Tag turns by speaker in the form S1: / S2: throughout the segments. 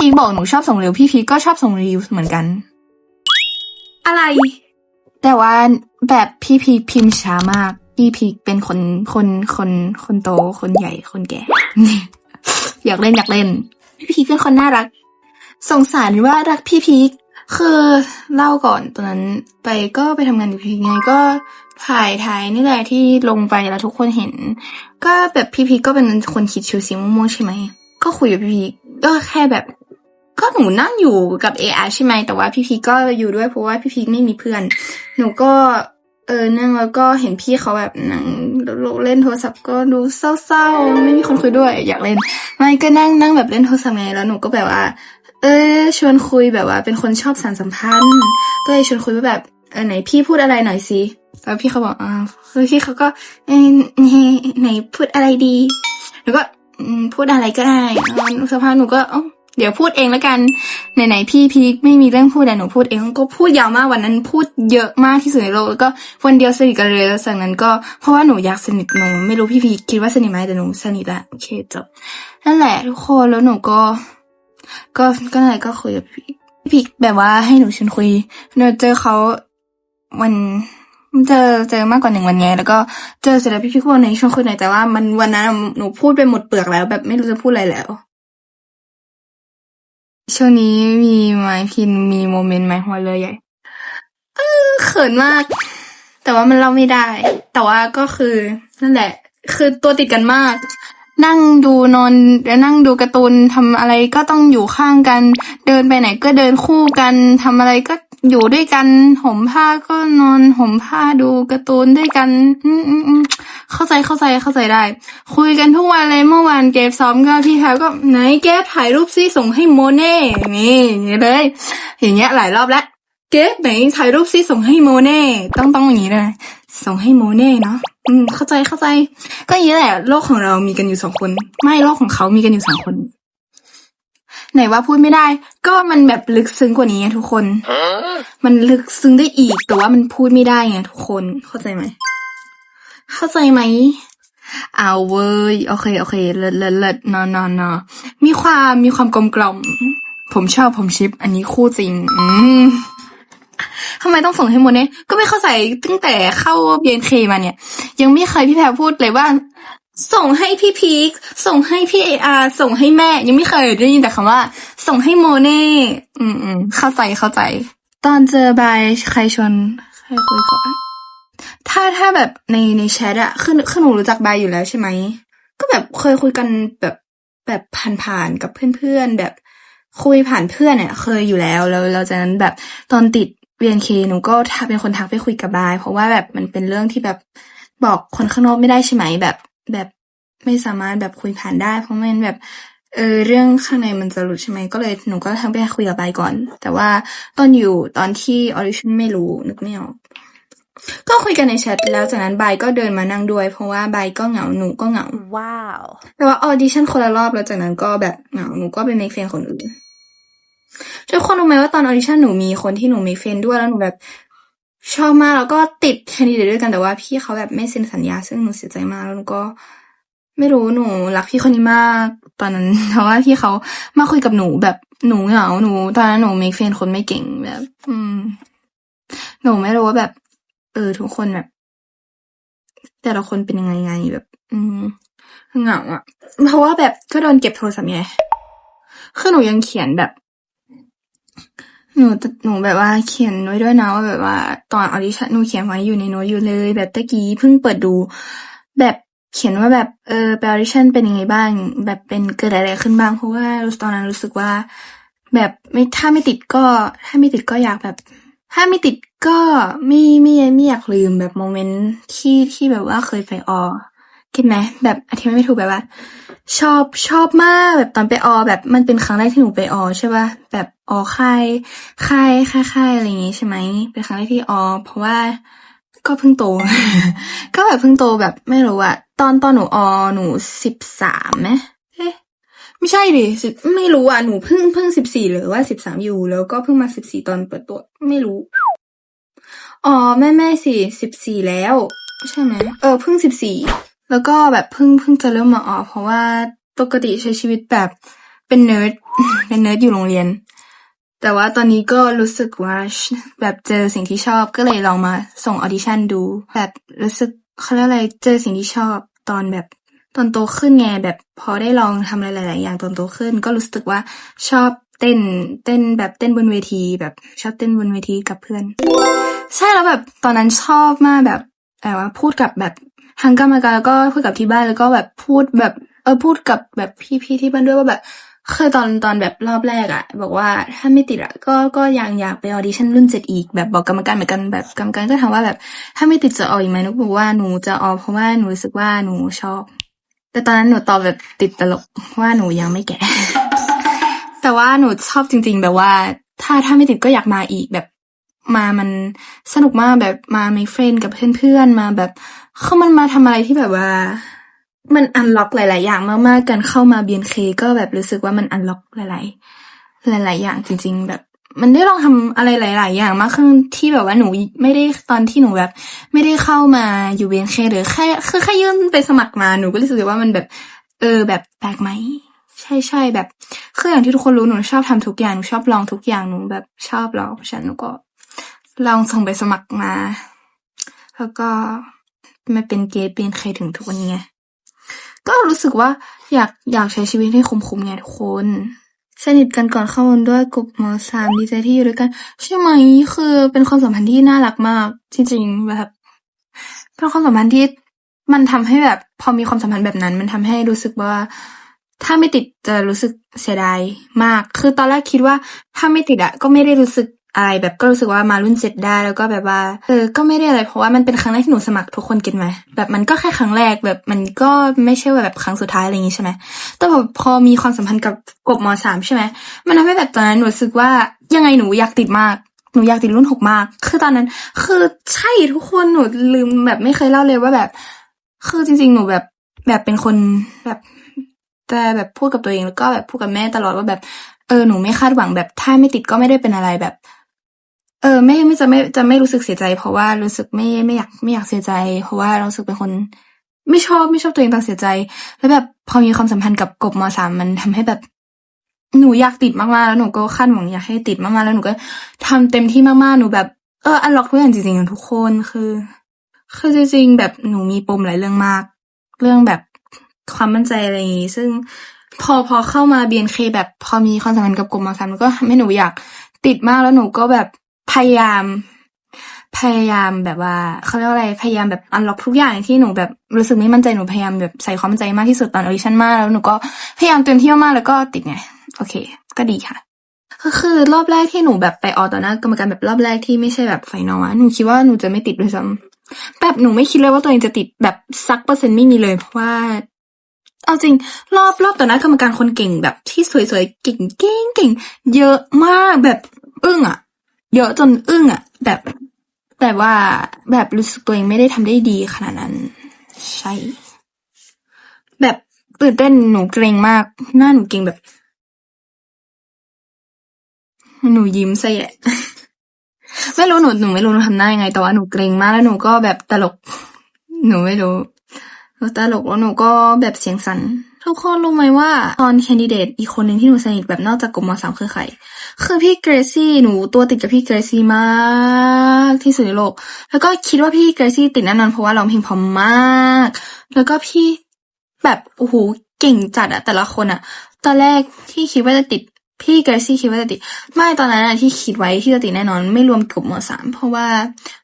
S1: พีคบอกหนูชอบส่งเร็วพี่พีคก็ชอบส่งรีวเหมือนกัน
S2: อะไร
S1: แต่ว่าแบบพี่พีคพิมพ์ช้ามาก พี่พีคเป็นคนคนคนคนโตคนใหญ่คนแก่ อยากเล่นอยากเล่น พี่พีคเป็นคนน่ารัก สงสารว่ารักพี่พีคคือเล่าก่อนตอนนั้นไปก็ไปทำงานกับพี่พีคไงก็ถ่ายถ่ายนี่แหละที่ลงไปแล้วทุกคนเห็น ก็แบบพี่พีคก็เป็นคนคิดชิวซีม่วงๆใช่ไหมก็คุยกับพี่พีคก็แค่แบบ ก็หนูนั่งอยู่กับเออาใช่ไหมแต่ว่าพี่พีก็อยู่ด้วยเพราะว่าพี่พีไม่มีเพื่อน หนูก็เออนั่งแล้วก็เห็นพี่เขาแบบนั่งเล่นโทรศัพท์ก็ดูเศร้าๆไม่มีคนคุยด้วยอยากเล่นไม่ก็นั่งนั่งแบบเล่นโทรศัพท์ไงแล้วหนูก็แบบว่า เออชวนคุยแบบว่า เป็นคนชอบสารสัมพันธ์ก็เลยชวนคุยว่าแบบเออไหนพี่พูดอะไรหน่อยสิแล้วพี่เขาบอกอ่าคือพี่เขาก็เออไหนพูดอะไรดีหนูก็พูดอะไรก็ได้แล้วสักพักหนูก็อ้า เดี๋ยวพูดเองแล้วกันไหนๆพี่พีคไม่มีเรื่องพูดแต่หนูพูดเองก็พูดยาวมากวันนั้นพูดเยอะมากที่สุดในโลกแล้วก็วันเดียวสนิทกันเลยแล้วจากนั้นก็เพราะว่าหนูอยากสนิทหนูไม่รู้พี่พีคคิดว่าสนิทไหมแต่หนูสนิทอะโอเคจบนั่นแหละทุกคนแล้วหนูก็ ก็ก็นั่นแหละก็คุยกับพี่พี่พีคแบบว่าให้หนูชวนคุยหนูเจอเขาวันเจอเจอมากกว่าหนึ่งวันไงแล้วก็เจอเสร็จแล้วพี่พีคก็บอกไหนชวนคุยหน่อยแต่ว่ามันวันนั้นหนูพูดไปหมดเปลือกแล้ว แบบไม่รู้จะพูดอะไรแล้ว ช่วงนี้มีไหม พินมีโมเมนต์ไหม หัวเรือใหญ่ เออ เขินมาก แต่ว่ามันเล่าไม่ได้ แต่ว่าก็คือนั่นแหละ คือตัวติดกันมาก นั่งดูนอนแล้วนั่งดูการ์ตูนทำอะไรก็ต้องอยู่ข้างกัน เดินไปไหนก็เดินคู่กันทำอะไรก็ อยู่ด้วยกันห่มผ้าก็นอนห่มผ้าดูการ์ตูนด้วยกัน อืมอืมอืมเข้าใจเข้าใจเข้าใจได้ คุยกันทุกวันเลยเมื่อวานเก็บซ้อมก็พี่แพรก็ไหนแกถ่ายรูปซิส่งให้โมเน่นี่อย่างเงี้ยเลยอย่างเงี้ยหลายรอบแล้วเก็บไหนถ่ายรูปซิส่งให้โมเน่ต้องต้องอย่างนี้เลยส่งให้โมเน่เนาะอืมเข้าใจเข้าใจ ก็อย่างนี้แหละ โลกของเรามีกันอยู่สองคน ไม่โลกของเขามีกันอยู่สองคน ไหนว่าพูดไม่ได้ ก็มันแบบลึกซึ้งกว่านี้ไงทุกคน มันลึกซึ้งได้อีก แต่ว่ามันพูดไม่ได้ไงทุกคน เข้าใจไหม เข้าใจไหมเอาเว้ย โอเค โอเค เลิศเลิศเลิศนอนนอนนอมีความมีความกลมกล่อม ผมชอบผมชิป อันนี้คู่จริง อืมทำไมต้องส่งให้โมเน่ก็ไม่เข้าใจตั้งแต่เข้าเบียนเคมาเนี่ย ยังไม่เคยพี่แพรพูดเลยว่า ส่งให้พี่พีค ส่งให้พี่เออาส่งให้แม่ ยังไม่เคยได้ยินแต่คำว่า ส่งให้โมเน่ อืมอืมเข้าใจเข้าใจ ตอนเจอบายใครชวนใครคุยก่อน ถ้าถ้าแบบในในแชทอะคือคือหนูรู้จักบายอยู่แล้วใช่ไหม ก็แบบเคยคุยกันแบบแบบผ่านๆกับเพื่อนๆแบบคุยผ่านเพื่อนเนี่ยเคยอยู่แล้วแล้วแล้วจากนั้นแบบตอนติดเรียนเคหนูก็ทักเป็นคนทักไปคุยกับบาย เพราะว่าแบบมันเป็นเรื่องที่แบบบอกคนข้างนอกไม่ได้ใช่ไหมแบบ แบบไม่สามารถแบบคุยผ่านได้ เพราะมันแบบ เออเรื่องข้างในมันจะหลุดใช่ไหมก็เลยหนูก็ทักไปคุยกับบายก่อน แต่ว่าตอนอยู่ตอนที่ออดิชั่นไม่รู้นึกไม่ออกก็คุยกันในแชทแล้วจากนั้นบายก็เดินมานั่งด้วย เพราะว่าบายก็เหงาหนูก็เหงา
S2: Wow.
S1: แต่ว่าออดิชั่นคนละรอบแล้วจากนั้นก็แบบเหงาหนูก็ไปเมคเฟนคนอื่นทุกคนรู้ไหมว่าตอนออดิชั่นหนูมีคนที่หนูเมคเฟนด้วยแล้วหนูแบบ ชอบมาก แล้วก็ติดแคนดิเดตด้วยกัน แต่ว่าพี่เขาแบบไม่เซ็นสัญญา ซึ่งหนูเสียใจมาก แล้วหนูก็ ไม่รู้หนูรักพี่คนนี้มากตอนนั้น เพราะว่าพี่เขามาคุยกับหนูแบบหนูเหงาหนู ตอนนั้นหนูเมคเฟนคนไม่เก่งแบบ อืม หนูไม่รู้ว่าแบบ เออทุกคนแบบ แต่ละคนเป็นยังไงไงแบบ อืมเหงาอะเพราะว่าแบบก็โดนเก็บโทรศัพท์ไงคือหนูยังเขียนแบบ หนูหนูแบบว่าเขียนไว้ด้วยนะว่าแบบว่าตอนออดิชั่นหนูเขียนไว้อยู่ในโน้ตอยู่เลย แบบตะกี้เพิ่งเปิดดู แบบเขียนว่าแบบเออไปออดิชั่นเป็นยังไงบ้าง แบบเป็นเกิดอะไรขึ้นบ้างเพราะว่าตอนนั้นรู้สึกว่า แบบไม่ถ้าไม่ติดก็ ถ้าไม่ติดก็อยากแบบ ถ้าไม่ติดก็ไม่ไม่ไม่อยากลืมแบบโมเมนต์ที่ที่แบบว่าเคยไปออคิดไหมแบบอธิบายไม่ถูกแบบว่า ชอบ ชอบมากแบบตอนไปออ แบบมันเป็นครั้งแรกที่หนูไปออใช่ป่ะ แบบออค่าย ค่าย ค่ายค่ายอะไรอย่างงี้ใช่ไหม เป็นครั้งแรกที่ออ เพราะว่าก็เพิ่งโต ก็แบบเพิ่งโตแบบไม่รู้อะตอนตอนหนูออหนูสิบสามไหมเอ๊ะไม่ใช่ดิสิไม่รู้อะหนูเพิ่งเพิ่งสิบสี่หรือว่าสิบสามอยู่ แล้วก็เพิ่งมาสิบสี่ตอนเปิดตัว ไม่รู้อ๋อแม่แม่สิสิบสี่แล้ว ใช่ไหมเออเพิ่งสิบสี่ แล้วก็แบบเพิ่งเพิ่งจะเริ่มมาออก เพราะว่าปกติใช้ชีวิตแบบเป็นเนิร์ด เป็นเนิร์ดอยู่โรงเรียน แต่ว่าตอนนี้ก็รู้สึกว่าแบบเจอสิ่งที่ชอบก็เลยลองมาส่งออดิชั่นดู แบบรู้สึกเขาเรียกอะไรเจอสิ่งที่ชอบตอนแบบตอนโตขึ้นไงแบบพอได้ลองทำอะไรหลาย ๆ อย่างตอนโตขึ้น ก็รู้สึกว่าชอบเต้นเต้นแบบเต้นบนเวที แบบชอบเต้นบนเวทีกับเพื่อน ใช่แล้วแบบตอนนั้นชอบมากแบบแต่ว่าพูดกับแบบ ทางกรรมการแล้วก็พูดกับที่บ้านแล้วก็แบบพูดแบบ เออพูดกับแบบพี่ๆที่บ้านด้วยว่าแบบคือตอนตอนแบบรอบแรกอะบอกว่าถ้าไม่ติดอะก็ก็ยังอยากไปออดิชั่นรุ่นเจ็ดอีกแบบบอกกรรมการเหมือนกันแบบกรรมการก็ถามว่าแบบ ถ้าไม่ติดจะออกอีกไหมนุกบอกว่าหนูจะออกเพราะว่าหนูรู้สึกว่าหนูชอบ แต่ตอนนั้นหนูตอบแบบติดตลกว่าหนูยังไม่แก่ แต่ว่าหนูชอบจริง ๆ แบบว่า ถ้าถ้าไม่ติดก็อยากมาอีกแบบ มามันสนุกมากแบบมาไม่เฟรนกับเพื่อนๆมาแบบเขามันมาทำอะไรที่แบบว่า มันอันล็อกหลาย ๆ อย่างมากๆกันเข้ามา BNK ก็แบบรู้สึกว่ามันอันล็อกหลาย ๆ หลาย ๆ อย่างจริง ๆ แบบ มันได้ลองทำอะไรหลาย ๆ อย่างมากขึ้นที่แบบว่าหนูไม่ได้ตอนที่หนูแบบ ไม่ได้เข้ามาอยู่ BNK หรือแค่คือแค่ยื่นไปสมัครมาหนูก็รู้สึกว่ามันแบบ เออแบบแปลกไหมใช่ใช่แบบคืออย่างที่ทุกคนรู้หนูชอบทำทุกอย่างหนูชอบลองทุกอย่างหนูแบบชอบลองฉันหนูก็ ลองส่งไปสมัครมา แล้วก็มาเป็นเกย์เป็นใครถึงทุกวันนี้ไง ก็รู้สึกว่าอยากอยากใช้ชีวิตให้คุ้มๆไงทุกคน สนิทกันก่อนเข้าวันด้วยกลุ่มมสามดีใจที่อยู่ด้วยกัน ใช่ไหมคือเป็นความสัมพันธ์ที่น่ารักมาก จริงๆแบบเป็นความสัมพันธ์ที่มันทำให้แบบ พอมีความสัมพันธ์แบบนั้น มันทำให้รู้สึกว่า ถ้าไม่ติดจะรู้สึกเสียดายมาก คือตอนแรกคิดว่าถ้าไม่ติดอะก็ไม่ได้รู้สึก อะไรแบบก็รู้สึกว่ามารุ่นเจ็ดได้ แล้วก็แบบว่า เออ ก็ไม่ได้อะไร เพราะว่ามันเป็นครั้งแรกที่หนูสมัครทุกคนเก็ตไหมแบบมันก็แค่ครั้งแรกแบบมันก็ไม่ใช่ว่าแบบครั้งสุดท้ายอะไรอย่างงี้ใช่ไหมแต่แบบพอมีความสัมพันธ์กับกบมสามใช่ไหมมันทำให้แบบตอนนั้นหนูรู้สึกว่ายังไงหนูอยากติดมากหนูอยากติดรุ่นหกมาก คือตอนนั้น คือใช่ทุกคนหนูลืมแบบไม่เคยเล่าเลยว่าแบบ คือจริง ๆ หนูแบบแบบเป็นคนแบบ แต่แบบพูดกับตัวเองแล้วก็แบบพูดกับแม่ตลอดว่าแบบ เออหนูไม่คาดหวังแบบถ้าไม่ติดก็ไม่ได้เป็นอะไรแบบ เออ ไม่ ไม่ จะไม่ จะไม่รู้สึกเสียใจ เพราะว่ารู้สึกไม่ ไม่อยาก ไม่อยากเสียใจ เพราะว่ารู้สึกเป็นคน ไม่ชอบ ไม่ชอบตัวเองตอนเสียใจ แล้วแบบพอมีความสัมพันธ์กับกบมสามมันทำให้แบบ หนูอยากติดมากๆ แล้วหนูก็คาดหวังอยากให้ติดมากๆ แล้วหนูก็ทำเต็มที่มากๆ หนูแบบ เออ อันล็อกทุกอย่างจริงๆทุกคนคือ คือจริงๆแบบหนูมีปมหลายเรื่องมาก เรื่องแบบความมั่นใจอะไรอย่างงี้ซึ่งพอพอเข้ามา BNK แบบพอมีความสัมพันธ์กับกลุ่มมาคันมันก็ทำให้หนูอยากติดมากแล้วหนูก็แบบ พยายาม พยายามแบบว่าเขาเรียกว่าอะไรพยายามแบบอันล็อกทุกอย่างที่หนูแบบรู้สึกไม่มั่นใจหนูพยายามแบบใส่ความมั่นใจมากที่สุดตอนออดิชั่นมากแล้วหนูก็พยายามเต็มที่มากแล้วก็ติดไงโอเค ก็ดีค่ะก็คือรอบแรกที่หนูแบบไปออต่อหน้ากรรมการแบบรอบแรกที่ไม่ใช่แบบไฟนอลหนูคิดว่าหนูจะไม่ติดด้วยซ้ำแบบหนูไม่คิดเลยว่าตัวเองจะติดแบบสักเปอร์เซ็นต์ไม่มีเลยเพราะว่า เอาจริง รอบรอบต่อหน้ากรรมการคนเก่งแบบที่สวยๆเก่งเก่งเก่งเยอะมากแบบอึ้งอะ เยอะจนอึ้งอะแบบ แต่ว่าแบบรู้สึกตัวเองไม่ได้ทำได้ดีขนาดนั้น ใช่ แบบตื่นเต้นหนูเกรงมาก หน้าหนูเกรงแบบ หนูยิ้มใส่แหละ ไม่รู้หนูหนูไม่รู้หนูทำหน้ายังไง แต่ว่าหนูเกรงมากแล้วหนูก็แบบตลก หนูไม่รู้หนูตลกแล้วหนูก็แบบเสียงสัน่น ทุกคนรู้ไหมว่าตอนแคนดิเดตอีกคนหนึ่งที่หนูสนิทแบบนอกจากกลุ่มมสามคือใคร คือพี่เกรซี่หนูตัวติดกับพี่เกรซี่มากที่สุดในโลก แล้วก็คิดว่าพี่เกรซี่ติดแน่นอนเพราะว่าร้องเพลงเพอมาก แล้วก็พี่แบบโอ้โหเก่งจัดอะแต่ละคนอะตอนแรกที่คิดว่าจะติดพี่เกรซี่คิดว่าจะติด ไม่ตอนนั้นอะที่คิดไว้ที่จะติดแน่นอน ไม่รวมกลุ่มมสามเพราะว่า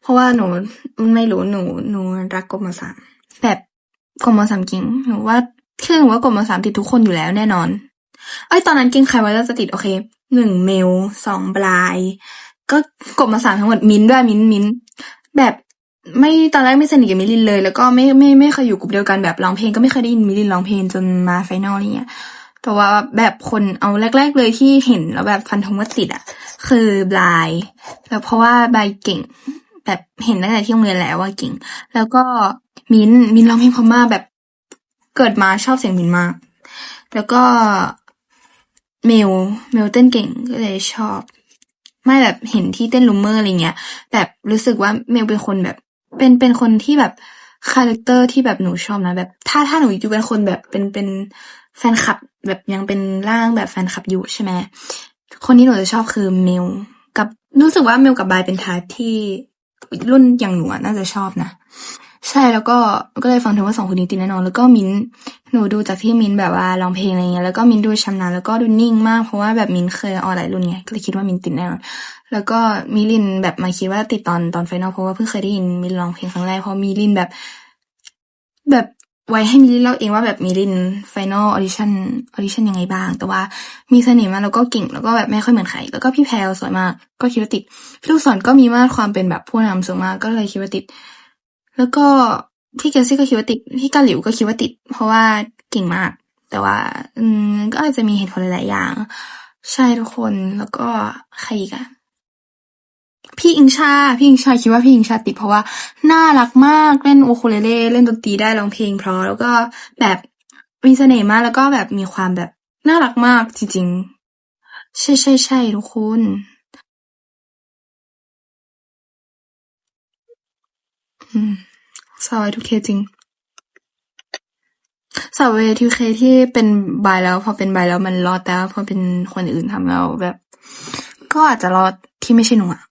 S1: เพราะว่าหนูไม่รู้หนูหนูรักกลุ่มมสามแบบกลุ่มมสามจริงหนูว่า คือหนูว่ากลุ่มมสามติดทุกคนอยู่แล้วแน่นอน เอ้ยตอนนั้นเก่งใครว่าจะติดโอเคหนึ่งเมลสองบลาย ก็กลุ่มาสามทั้งหมดมิ้นด้วยมิ้นมิ้นแบบไม่ตอนแรกไม่สนิทกับมิลินเลย แล้วก็ไม่ไม่ไม่เคยอยู่กลุ่มเดียวกันแบบร้องเพลงก็ไม่เคยได้ยินมิลินร้องเพลงจนมาไฟนอลอะไรเงี้ยแต่ว่าแบบคนเอาแรก ๆ เลยที่เห็นแล้วแบบฟันธงว่าติดอะ คือบลาย แล้วเพราะว่าบลายเก่ง แบบเห็นตั้งแต่ที่โรงเรียนแล้วว่าเก่ง แล้วก็มินมินร้องเพลงพราะมาแบบ เกิดมาชอบเสียงมินมาก แล้วก็เมลเมลเต้นเก่งก็เลยชอบ ไม่แบบเห็นที่เต้นลูเมอร์อะไรเงี้ย แบบรู้สึกว่าเมลเป็นคนแบบ เป็นเป็นคนที่แบบคาแรคเตอร์ที่แบบหนูชอบนะแบบ ถ้าถ้าหนูอยู่เป็นคนแบบเป็นเป็นแฟนคลับแบบยังเป็นร่างแบบแฟนคลับอยู่ใช่ไหมคนที่หนูจะชอบคือเมลกับรู้สึกว่าเมลกับบายเป็นทายที่รุ่นอย่างหนูน่าจะชอบนะ ช่แล้วก็ก็เลยฟังถึงว่าสองคนนี้ติดแน่นอน แล้วก็มินหนูดูจากที่มินแบบว่าร้องเพลงอะไรเงี้ยแล้วก็มินดูชำนาญแล้วก็ดูนิ่งมากเพราะว่าแบบมินเคยออนหลายรุ่นไงก็เลยคิดว่ามินติดแน่นอนแล้วก็มิลินแบบมาคิดว่าติดตอนตอนไฟนอลเพราะว่าเพิ่งเคยได้ยินมินร้องเพลงครั้งแรกเพราะมิลินแบบ แบบไว้ให้มิลินเล่าเองว่าแบบมิลินไฟนอลออดิชั่นออดิชั่นยังไงบ้าง แต่ว่ามีเสน่ห์มากแล้วก็เก่งแล้วก็แบบไม่ค่อยเหมือนใครแล้วก็พี่แพลวสวยมาก ก็คิดว่าติดพี่ลูกศรก็มีมาตรความเป็นแบบผู้นำสูงมากก็เลยคิดว่าติด แล้วก็พี่เกลซี่ก็คิดว่าติดพี่กาหลิวก็คิดว่าติด เพราะว่าเก่งมาก แต่ว่า อืมก็อาจจะมีเหตุผลหลายๆอย่าง ใช่ทุกคนแล้วก็ใครอีกอะพี่อิงชา พี่อิงชาคิดว่าพี่อิงชาติดเพราะว่าน่ารักมากเล่นโอคูเลเล่เล่นดนตรีได้ร้องเพลงเพราะแล้วก็แบบมีเสน่ห์มากแล้วก็แบบมีความแบบน่ารักมากจริงๆ ใช่ใช่ใช่ทุกคน อืม สาวทุกเคจริง สาวเวทีเคที่เป็นบายแล้วพอเป็นบายแล้วมันรอดแต่ว่าพอเป็นคนอื่นทำแล้วแบบ ก็อาจจะรอดที่ไม่ใช่หนูอะ